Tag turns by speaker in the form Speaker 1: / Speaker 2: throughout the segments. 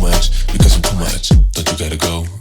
Speaker 1: much because I'm too much. Don't you gotta go?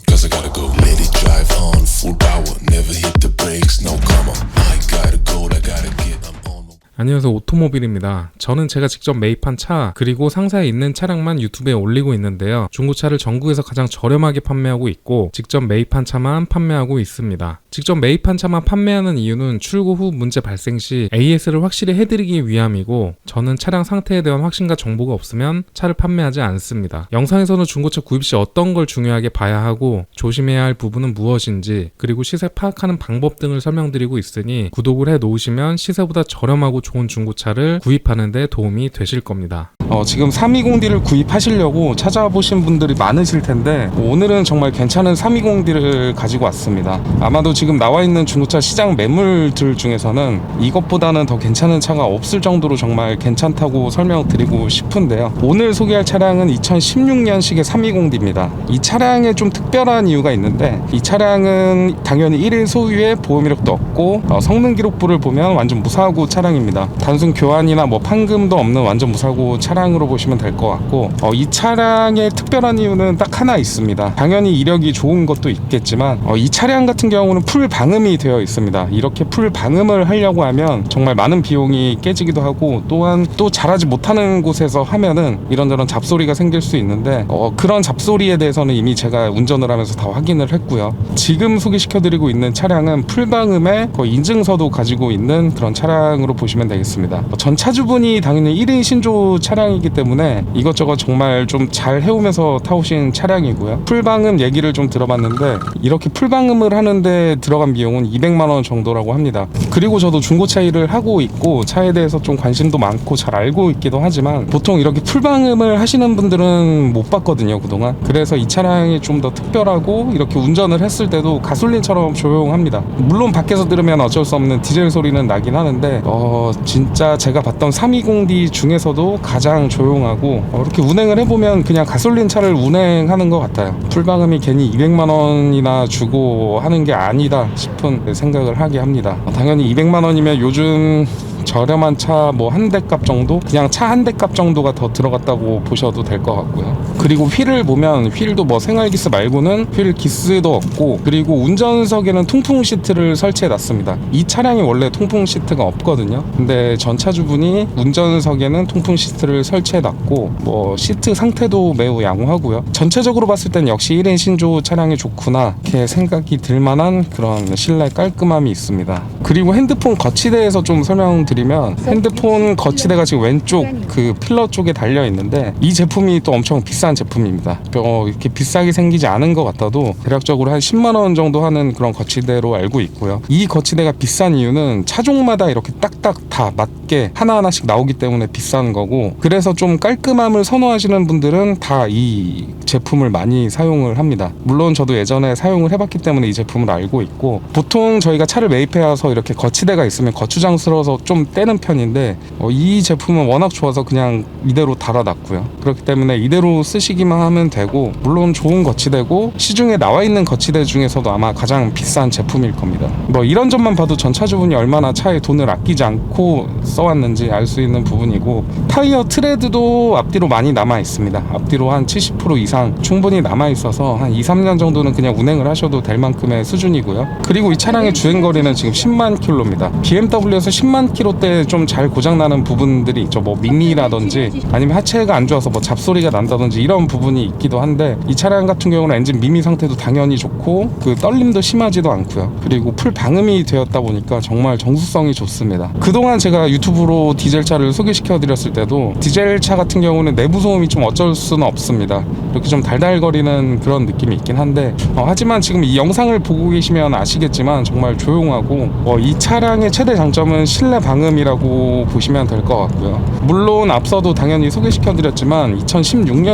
Speaker 2: 안녕하세요 오토모빌입니다. 저는 제가 직접 매입한 차 그리고 상사에 있는 차량만 유튜브에 올리고 있는데요. 중고차를 전국에서 가장 저렴하게 판매하고 있고 직접 매입한 차만 판매하고 있습니다. 직접 매입한 차만 판매하는 이유는 출고 후 문제 발생 시 AS를 확실히 해드리기 위함이고 저는 차량 상태에 대한 확신과 정보가 없으면 차를 판매하지 않습니다. 영상에서는 중고차 구입 시 어떤 걸 중요하게 봐야 하고 조심해야 할 부분은 무엇인지 그리고 시세 파악하는 방법 등을 설명드리고 있으니 구독을 해 놓으시면 시세보다 저렴하고 좋은 중고차를 구입하는 데 도움이 되실 겁니다. 어, 지금 320D를 구입하시려고 찾아보신 분들이 많으실 텐데 오늘은 정말 괜찮은 320D를 가지고 왔습니다. 아마도 지금 나와 있는 중고차 시장 매물들 중에서는 이것보다는 더 괜찮은 차가 없을 정도로 정말 괜찮다고 설명드리고 싶은데요. 오늘 소개할 차량은 2016년식의 320D입니다. 이 차량에 좀 특별한 이유가 있는데 이 차량은 당연히 1일 소유의 보험 이력도 없고 어, 성능 기록부를 보면 완전 무사고 차량입니다. 단순 교환이나 뭐 판금도 없는 완전 무사고 차량 으로 보시면 될 것 같고 어, 이 차량의 특별한 이유는 딱 하나 있습니다. 당연히 이력이 좋은 것도 있겠지만 어, 이 차량 같은 경우는 풀 방음이 되어 있습니다. 이렇게 풀 방음을 하려고 하면 정말 많은 비용이 깨지기도 하고 또한 또 잘하지 못하는 곳에서 하면은 이런저런 잡소리가 생길 수 있는데 어, 그런 잡소리에 대해서는 이미 제가 운전을 하면서 다 확인을 했고요. 지금 소개시켜드리고 있는 차량은 풀방음의 거의 인증서도 가지고 있는 그런 차량으로 보시면 되겠습니다. 어, 전 차주분이 당연히 1인 신조 차량 이기 때문에 이것저것 정말 좀 잘 해오면서 타오신 차량이고요. 풀방음 얘기를 좀 들어봤는데 이렇게 풀방음을 하는데 들어간 비용은 200만 원 정도라고 합니다. 그리고 저도 중고차 일을 하고 있고 차에 대해서 좀 관심도 많고 잘 알고 있기도 하지만 보통 이렇게 풀방음을 하시는 분들은 못 봤거든요 그동안. 그래서 이 차량이 좀 더 특별하고 이렇게 운전을 했을 때도 가솔린처럼 조용합니다. 물론 밖에서 들으면 어쩔 수 없는 디젤 소리는 나긴 하는데 어 진짜 제가 봤던 320D 중에서도 가장 조용하고 어, 이렇게 운행을 해보면 그냥 가솔린 차를 운행하는 것 같아요. 풀방음이 괜히 200만 원이나 주고 하는 게 아니다 싶은 생각을 하게 합니다. 어, 당연히 200만 원이면 요즘 저렴한 차 뭐 한 대 값 정도 그냥 차 한 대 값 정도가 더 들어갔다고 보셔도 될 것 같고요 그리고 휠을 보면 휠도 뭐 생활기스 말고는 휠 기스도 없고 그리고 운전석에는 통풍 시트를 설치해 놨습니다. 이 차량이 원래 통풍 시트가 없거든요. 근데 전 차주분이 운전석에는 통풍 시트를 설치해 놨고 뭐 시트 상태도 매우 양호하고요. 전체적으로 봤을 땐 역시 1인 신조 차량이 좋구나 이렇게 생각이 들 만한 그런 실내 깔끔함이 있습니다. 그리고 핸드폰 거치대에서 좀 설명드리면 핸드폰 거치대가 지금 왼쪽 그 필러 쪽에 달려 있는데 이 제품이 또 엄청 비싼 제품입니다. 어, 이렇게 비싸게 생기지 않은 것 같아도 대략적으로 한 10만 원 정도 하는 그런 거치대로 알고 있고요. 이 거치대가 비싼 이유는 차종마다 이렇게 딱딱 다 맞게 하나하나씩 나오기 때문에 비싼 거고 그래서 좀 깔끔함을 선호하시는 분들은 다 이 제품을 많이 사용을 합니다. 물론 저도 예전에 사용을 해봤기 때문에 이 제품을 알고 있고 보통 저희가 차를 매입해 와서 이렇게 거치대가 있으면 거추장스러워서 좀 떼는 편인데 어, 이 제품은 워낙 좋아서 그냥 이대로 달아놨고요. 그렇기 때문에 이대로 쓰 시기만 하면 되고 물론 좋은 거치대고 시중에 나와 있는 거치대 중에서도 아마 가장 비싼 제품일 겁니다. 뭐 이런 점만 봐도 전 차주분이 얼마나 차에 돈을 아끼지 않고 써왔는지 알 수 있는 부분이고 타이어 트레드도 앞뒤로 많이 남아 있습니다. 앞뒤로 한 70% 이상 충분히 남아 있어서 한 2, 3년 정도는 그냥 운행을 하셔도 될 만큼의 수준이고요. 그리고 이 차량의 주행 거리는 지금 10만 킬로입니다. BMW에서 10만 킬로대 좀 잘 고장 나는 부분들이 있죠. 뭐 밍미라든지 아니면 하체가 안 좋아서 뭐 잡소리가 난다든지 이런 부분이 있기도 한데 이 차량 같은 경우는 엔진 미미 상태도 당연히 좋고 그 떨림도 심하지도 않고요. 그리고 풀 방음이 되었다 보니까 정말 정수성이 좋습니다. 그동안 제가 유튜브로 디젤 차를 소개시켜 드렸을 때도 디젤 차 같은 경우는 내부 소음이 좀 어쩔 수는 없습니다. 이렇게 좀 달달거리는 그런 느낌이 있긴 한데 어, 하지만 지금 이 영상을 보고 계시면 아시겠지만 정말 조용하고 어, 이 차량의 최대 장점은 실내 방음이라고 보시면 될 것 같고요. 물론 앞서도 당연히 소개시켜 드렸지만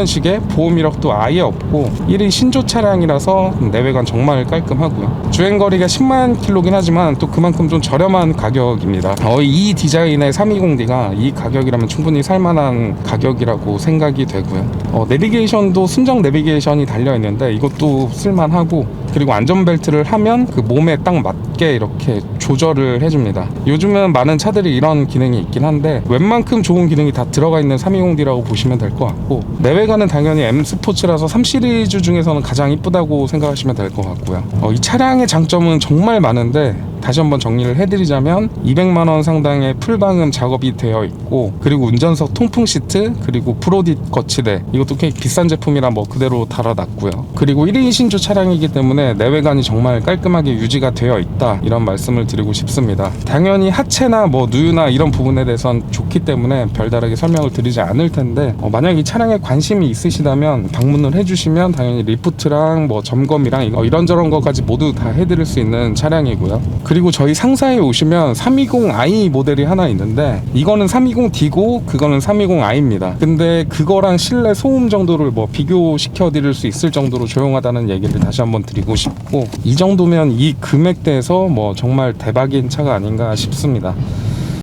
Speaker 2: 측에 보험 이력도 아예 없고 1인 신조 차량이라서 내외관 정말 깔끔하고요. 주행 거리가 10만 킬로긴 하지만 또 그만큼 좀 저렴한 가격입니다. 어, 이 디자인의 320D가 이 가격이라면 충분히 살만한 가격이라고 생각이 되고요. 어, 내비게이션도 순정 내비게이션이 달려 있는데 이것도 쓸만하고 그리고 안전벨트를 하면 그 몸에 딱 맞게 이렇게 조절을 해줍니다. 요즘은 많은 차들이 이런 기능이 있긴 한데 웬만큼 좋은 기능이 다 들어가 있는 320D라고 보시면 될 것 같고 내외관은 당연히 M 스포츠라서 3 시리즈 중에서는 가장 이쁘다고 생각하시면 될 것 같고요. 어, 이 차량의 장점은 정말 많은데 다시 한번 정리를 해드리자면 200만 원 상당의 풀방음 작업이 되어 있고 그리고 운전석 통풍 시트 그리고 프로딧 거치대 이것도 꽤 비싼 제품이라 뭐 그대로 달아놨고요. 그리고 1인 신주 차량이기 때문에 내외관이 정말 깔끔하게 유지가 되어 있다 이런 말씀을 드리고 싶습니다. 당연히 하체나 뭐 누유나 이런 부분에 대해선 좋기 때문에 별다르게 설명을 드리지 않을 텐데 어, 만약 이 차량에 관심이 있으시다면 방문을 해주시면 당연히 리프트랑 뭐 점검이랑 어, 이런저런 것까지 모두 다 해드릴 수 있는 차량이고요. 그리고 저희 상사에 오시면 320i 모델이 하나 있는데 이거는 320D고 그거는 320i입니다. 근데 그거랑 실내 소음 정도를 뭐 비교시켜 드릴 수 있을 정도로 조용하다는 얘기를 다시 한번 드리고 싶고 이 정도면 이 금액대에서 뭐 정말 대박인 차가 아닌가 싶습니다.